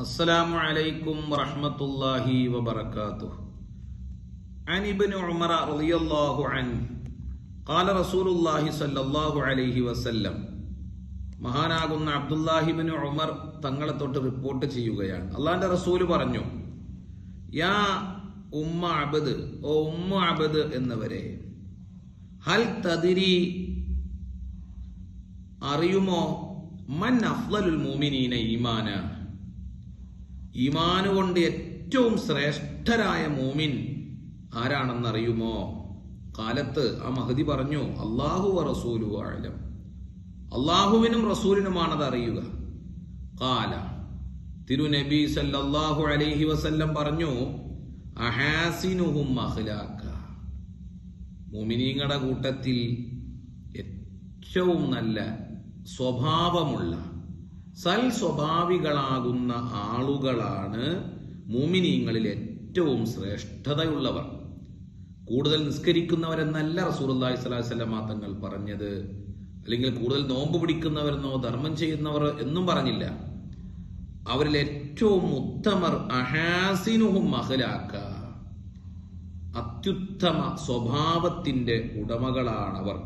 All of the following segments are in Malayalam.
السلام عليكم ورحمة الله وبركاته عن ابن عمر رضي الله عنه قال رسول الله صلى الله عليه وسلم മഹാനാകുന്ന അബ്ദുല്ലാഹിബിൻ ഉമർ തങ്ങളെ തൊട്ട് റിപ്പോർട്ട് ചെയ്യുകയാണ് അള്ളാന്റെ റസൂല് പറഞ്ഞു യാ ഉമ്മ അബദ് ഓ ഉമ്മ അബദ് എന്നവരെ ഹൽ തദിരി അറിയുമോ മൻ അഫ്ലലുൽ മൂമിനീന ഈമാന ഈമാന് കൊണ്ട് ഏറ്റവും ശ്രേഷ്ഠരായ മോമിൻ ആരാണെന്നറിയുമോ? കാലത്ത് ആ മഹതി പറഞ്ഞു അള്ളാഹു റസൂലു ആഴലം അള്ളാഹുവിനും റസൂലിനുമാണത് അറിയുക. കാല തിരുനബി സല്ലാഹു അലൈഹി വസല്ലം പറഞ്ഞു മുമിനീങ്ങളുടെ കൂട്ടത്തിൽ ഏറ്റവും നല്ല സ്വഭാവമുള്ള സൽ സ്വഭാവികളാകുന്ന ആളുകളാണ് മോമിനിയങ്ങളിൽ ഏറ്റവും ശ്രേഷ്ഠതയുള്ളവർ. കൂടുതൽ നിസ്കരിക്കുന്നവരെന്നല്ല റസൂർല്ലാഹി സ്വലാഹി സ്വലമ തങ്ങൾ പറഞ്ഞത്. അല്ലെങ്കിൽ കൂടുതൽ നോമ്പ് പിടിക്കുന്നവരെന്നോ ധർമ്മം ചെയ്യുന്നവർ എന്നും പറഞ്ഞില്ല. അവരിൽ ഏറ്റവും ഉത്തമർ അഹാസിനുഹും മഹലാക്ക അത്യുത്തമ സ്വഭാവത്തിന്റെ ഉടമകളാണവർ.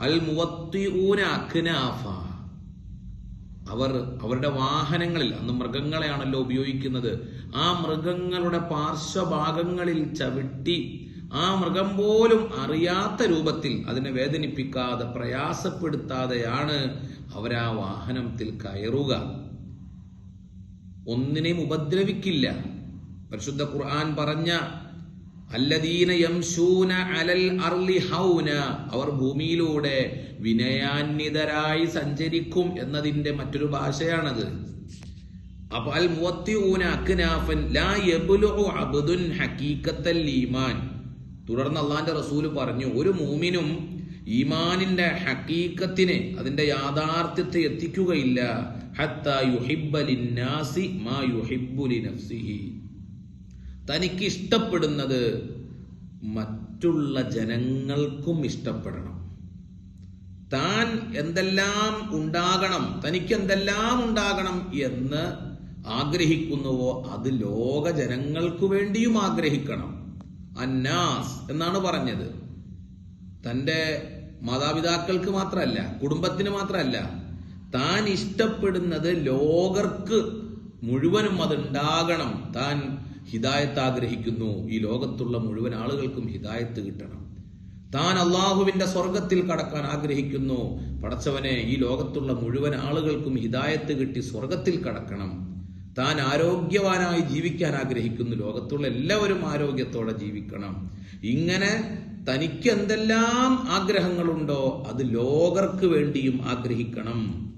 അൽ മുവത്തിഊന അഖ്നാഫ അവർ അവരുടെ വാഹനങ്ങളിൽ അന്ന് മൃഗങ്ങളെയാണല്ലോ ഉപയോഗിക്കുന്നത് ആ മൃഗങ്ങളുടെ പാർശ്വഭാഗങ്ങളിൽ ചവിട്ടി ആ മൃഗം പോലും അറിയാത്ത രൂപത്തിൽ അതിനെ വേദനിപ്പിക്കാതെ പ്രയാസപ്പെടുത്താതെയാണ് അവരാ വാഹനത്തിൽ കയറുക. ഒന്നിനെയും ഉപദ്രവിക്കില്ല. പരിശുദ്ധ ഖുർആൻ പറഞ്ഞ അല്ലദീന യംശൂന അലൽ അർലി ഹൗന. അവർ ഭൂമിയിലൂടെ വിനയാന്വിതരായി സഞ്ചരിക്കും എന്നതിന്റെ മറ്റൊരു ഭാഷയാണത്. ലാ അബ്ദുൻ ഈമാൻ. തുടർന്ന് അള്ളാന്റെ റസൂൽ പറഞ്ഞു ഒരു മൂമിനും ഈമാനിന്റെ ഹക്കീക്കത്തിനെ അതിന്റെ യാഥാർത്ഥ്യത്തെ എത്തിക്കുകയില്ല. മാ തനിക്ക് ഇഷ്ടപ്പെടുന്നത് മറ്റുള്ള ജനങ്ങൾക്കും ഇഷ്ടപ്പെടണം. താൻ എന്തെല്ലാം ഉണ്ടാകണം തനിക്ക് എന്തെല്ലാം ഉണ്ടാകണം എന്ന് ആഗ്രഹിക്കുന്നുവോ അത് ലോക ജനങ്ങൾക്കു വേണ്ടിയും ആഗ്രഹിക്കണം. അന്നാസ് എന്നാണ് പറഞ്ഞത്. തന്റെ മാതാപിതാക്കൾക്ക് മാത്രമല്ല കുടുംബത്തിന് മാത്രമല്ല താൻ ഇഷ്ടപ്പെടുന്നത് ലോകർക്ക് മുഴുവനും അതുണ്ടാകണം. താൻ ഹിദായത്ത് ആഗ്രഹിക്കുന്നു ഈ ലോകത്തുള്ള മുഴുവൻ ആളുകൾക്കും ഹിദായത്ത് കിട്ടണം. താൻ അള്ളാഹുവിന്റെ സ്വർഗത്തിൽ കടക്കാൻ ആഗ്രഹിക്കുന്നു. പടച്ചവനെ ഈ ലോകത്തുള്ള മുഴുവൻ ആളുകൾക്കും ഹിദായത്ത് കിട്ടി സ്വർഗത്തിൽ കടക്കണം. താൻ ആരോഗ്യവാനായി ജീവിക്കാൻ ആഗ്രഹിക്കുന്നു. ലോകത്തുള്ള എല്ലാവരും ആരോഗ്യത്തോടെ ജീവിക്കണം. ഇങ്ങനെ തനിക്ക് എന്തെല്ലാം ആഗ്രഹങ്ങളുണ്ടോ അത് ലോകർക്ക് വേണ്ടിയും ആഗ്രഹിക്കണം.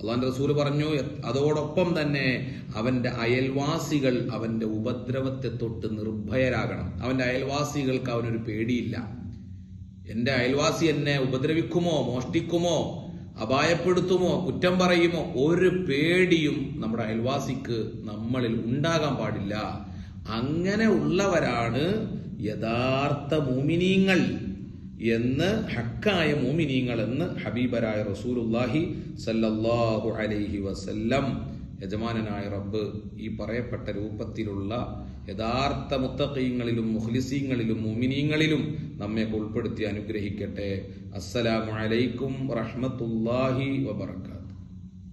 അള്ളാന്റെ റസൂൽ പറഞ്ഞു അതോടൊപ്പം തന്നെ അവന്റെ അയൽവാസികൾ അവന്റെ ഉപദ്രവത്തെ തൊട്ട് നിർഭയരാകണം. അവന്റെ അയൽവാസികൾക്ക് അവനൊരു പേടിയില്ല. എന്റെ അയൽവാസി എന്നെ ഉപദ്രവിക്കുമോ മോഷ്ടിക്കുമോ അപായപ്പെടുത്തുമോ കുറ്റം പറയുമോ? ഒരു പേടിയും നമ്മുടെ അയൽവാസിക്ക് നമ്മളിൽ ഉണ്ടാകാൻ പാടില്ല. അങ്ങനെ ഉള്ളവരാണ് യഥാർത്ഥ മോമിനീങ്ങൾ. എന്ന് ഹക്കായ മോമിനീങ്ങൾ എന്ന് ഹബീബരായ റസൂലുല്ലാഹി സല്ലല്ലാഹു അലൈഹി വസല്ലം യജമാനനായ റബ്ബ് ഈ പറയപ്പെട്ട രൂപത്തിലുള്ള യഥാർത്ഥ മുത്തഖീങ്ങളിലും മുഖ്ലിസീങ്ങളിലും മുമിനീങ്ങളിലും നമ്മെ ഉൾപ്പെടുത്തി അനുഗ്രഹിക്കട്ടെ. അസ്സലാമു അലൈക്കും റഹ്മത്തുല്ലാഹി വബർക്കാത്തു